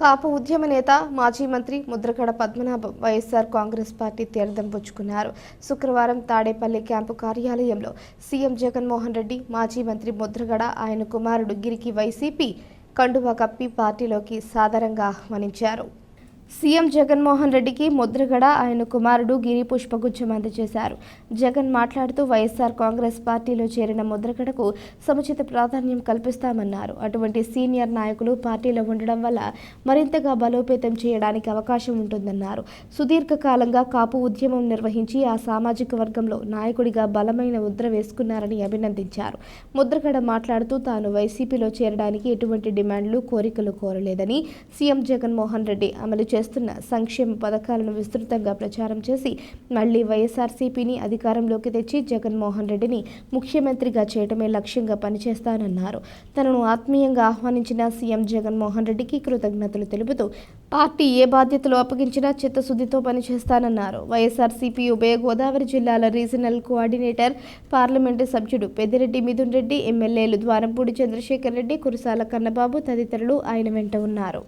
కాపు ఉద్యమ నేత మాజీ మంత్రి ముద్రగడ పద్మనాభం వైఎస్ఆర్ కాంగ్రెస్ పార్టీ తీర్థం పుచ్చుకున్నారు. శుక్రవారం తాడేపల్లి క్యాంపు కార్యాలయంలో సీఎం జగన్మోహన్ రెడ్డి మాజీ మంత్రి ముద్రగడ ఆయన కుమారుడు గిరికి వైసీపీ కండువా కప్పి పార్టీలోకి సాదరంగా ఆహ్వానించారు. సీఎం జగన్మోహన్ రెడ్డికి ముద్రగడ ఆయన కుమారుడు గిరి పుష్పగుచ్చం అందజేశారు. జగన్ మాట్లాడుతూ వైఎస్ఆర్ కాంగ్రెస్ పార్టీలో చేరిన ముద్రగడకు సముచిత ప్రాధాన్యం కల్పిస్తామన్నారు. అటువంటి సీనియర్ నాయకులు పార్టీలో ఉండడం వల్ల మరింతగా బలోపేతం చేయడానికి అవకాశం ఉంటుందన్నారు. సుదీర్ఘకాలంగా కాపు ఉద్యమం నిర్వహించి ఆ సామాజిక వర్గంలో నాయకుడిగా బలమైన ముద్ర వేసుకున్నారని అభినందించారు. ముద్రగడ మాట్లాడుతూ తాను వైసీపీలో చేరడానికి ఎటువంటి డిమాండ్లు కోరికలు కోరలేదని సీఎం జగన్మోహన్ రెడ్డి అమలు చేస్తున్న సంక్షేమ పథకాలను విస్తృతంగా ప్రచారం చేసి మళ్ళీ వైఎస్ఆర్సీపీని అధికారంలోకి తెచ్చి జగన్మోహన్ రెడ్డిని ముఖ్యమంత్రిగా చేయటమే లక్ష్యంగా పనిచేస్తానన్నారు. తనను ఆత్మీయంగా ఆహ్వానించిన సీఎం జగన్మోహన్ రెడ్డికి కృతజ్ఞతలు తెలుపుతూ పార్టీ ఏ బాధ్యతలు అప్పగించినా చిత్తశుద్ధితో పనిచేస్తానన్నారు. వైఎస్ఆర్సీపీ ఉభయ గోదావరి జిల్లాల రీజనల్ కోఆర్డినేటర్ పార్లమెంటు సభ్యుడు పెద్దిరెడ్డి మిథున్ రెడ్డి ఎమ్మెల్యేలు ద్వారంపూడి చంద్రశేఖర్ రెడ్డి కురసాల కన్నబాబు తదితరులు ఆయన వెంట ఉన్నారు.